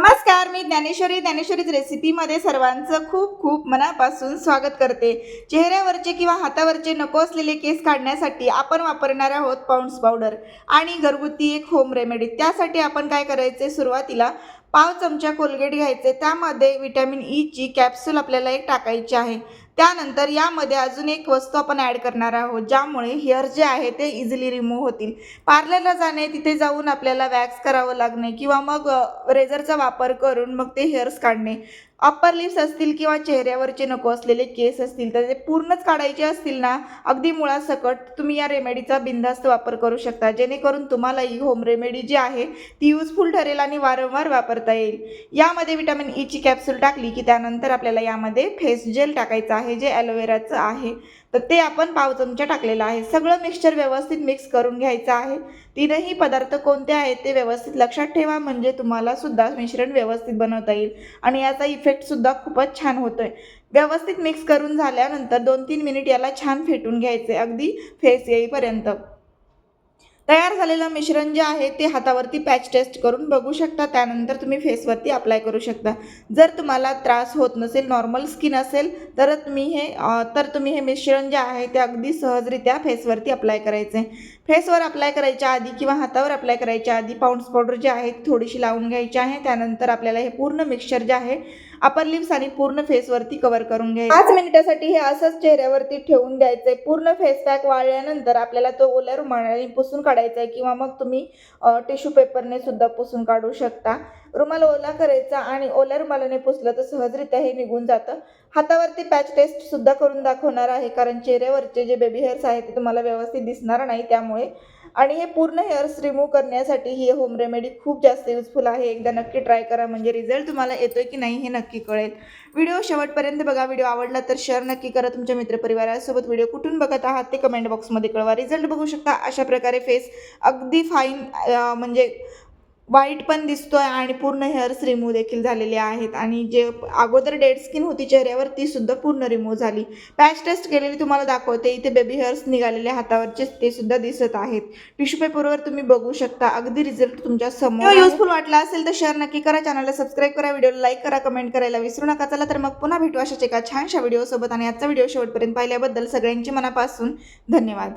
नमस्कार मी ज्ञानेश्वरी. ज्ञानेश्वरीच रेसिपीमध्ये सर्वांचं खूप खूप मनापासून स्वागत करते. चेहऱ्यावरचे किंवा हातावरचे नको असलेले केस काढण्यासाठी आपण वापरणार आहोत पाऊंड्स पावडर आणि घरगुती एक होम रेमेडी त्यासाठी आपण काय करायचे सुरुवातीला पाव चमचा कोलगेट घ्यायचे. त्यामध्ये व्हिटॅमिन ईची कॅप्सूल आपल्याला एक टाकायची आहे. त्यानंतर यामध्ये अजून एक वस्तू आपण ॲड करणार आहोत ज्यामुळे हेअर जे आहे ते इझिली रिमूव्ह होतील. पार्लरला जाणे तिथे जाऊन आपल्याला वॅक्स करावं लागणे किंवा मग रेझरचा वापर करून मग ते हेअर्स काढणे. अप्पर लिप्स असतील किंवा चेहऱ्यावरचे नको असलेले केस असतील तर ते पूर्णच काढायचे असतील ना अगदी मुळासकट तुम्ही या रेमेडीचा बिनधास्त वापर करू शकता. जेणेकरून तुम्हाला ही होम रेमेडी जी आहे ती युजफुल ठरेल आणि वारंवार वापरता येईल. यामध्ये विटॅमिन ईची कॅप्सूल टाकली की त्यानंतर आपल्याला यामध्ये फेस जेल टाकायचं आहे जे ॲलोवेराचं आहे. तर ते आपण पाव चमचा टाकलेलं आहे. सगळं मिक्सचर व्यवस्थित मिक्स करून घ्यायचं आहे. तीनही पदार्थ कोणते आहेत ते व्यवस्थित लक्षात ठेवा म्हणजे तुम्हाला सुद्धा मिश्रण व्यवस्थित बनवता येईल. आणि याचा इफेक्टसुद्धा खूपच छान होतो आहे व्यवस्थित मिक्स करून झाल्यानंतर दोन तीन मिनिट याला छान फेटून घ्यायचे. अगदी फेस येईपर्यंत. तयार झालेलं मिश्रण जे आहे ते हातावरती पॅच टेस्ट करून बघू शकता. त्यानंतर तुम्ही फेसवरती अप्लाय करू शकता. जर तुम्हाला त्रास होत नसेल नॉर्मल स्किन असेल तर तुम्ही हे तर तुम्ही हे मिश्रण जे आहे ते अगदी सहजरित्या फेसवरती अप्लाय करायचे फेसवर अप्लाय करायच्या आधी किंवा हातावर अप्लाय करायच्या आधी पाऊंड्स पावडर जी आहे थोडीशी लावून घ्यायची आहे. त्यानंतर आपल्याला हे पूर्ण मिक्सचर जे आहे अपर लिप्स आणि पूर्ण फेसवरती कव्हर करून घ्यायचं. पाच मिनिटासाठी हे असंच चेहऱ्यावरती ठेवून द्यायचंय. पूर्ण फेस पॅक वाळल्यानंतर आपल्याला तो ओल्या रुमालाने पुसून काढायचा आहे किंवा मग तुम्ही टिश्यू पेपरने सुद्धा पुसून काढू शकता. रुमाल ओला करायचा आणि ओल्या रुमालाने पुसलं तर सहजरित्या हे निघून जातं. हातावरती पॅच टेस्ट सुद्धा करून दाखवणार आहे कारण चेहऱ्यावरचे जे बेबी हेअर्स आहेत ते तुम्हाला व्यवस्थित दिसणार नाही त्यामुळे. आणि हे पूर्ण हेअर्स रिमूव्ह करण्यासाठी ही होम रेमेडी खूप जास्त युजफुल आहे. एकदा नक्की ट्राय करा म्हणजे रिझल्ट तुम्हाला येतोय की नाही हे नक्की नक्की कळेल. व्हिडिओ शेवटपर्यंत बघा. व्हिडिओ आवडला तर शेअर नक्की करा. तुमच्या मित्रपरिवारासोबत व्हिडिओ कुठून बघत आहात ते कमेंट बॉक्समध्ये कळवा. रिझल्ट बघू शकता अशा प्रकारे फेस अगदी फाईन म्हणजे वाईट पण दिसतोय आणि पूर्ण हेअर्स रिमूव्ह देखील झालेले आहेत. आणि जे अगोदर डेड स्किन होती चेहऱ्यावर ती सुद्धा पूर्ण रिमूव्ह झाली. पॅच टेस्ट केलेली तुम्हाला दाखवते. इथे बेबी हेअर्स निघालेले हातावरचे ते सुद्धा दिसत आहेत. टिश्यू पेपरवर तुम्ही बघू शकता. अगदी रिझल्ट तुमच्यासमोर युजफुल वाटला असेल तर शेअर नक्की करा. चॅनलला सबस्क्राईब करा. व्हिडिओला लाईक करा. कमेंट करायला विसरू नका. चला तर मग पुन्हा भेटू अशाच एका छानशा व्हिडिओसोबत आणि आजचा व्हिडिओ शेवटपर्यंत पाहिल्याबद्दल सगळ्यांचे मनापासून धन्यवाद.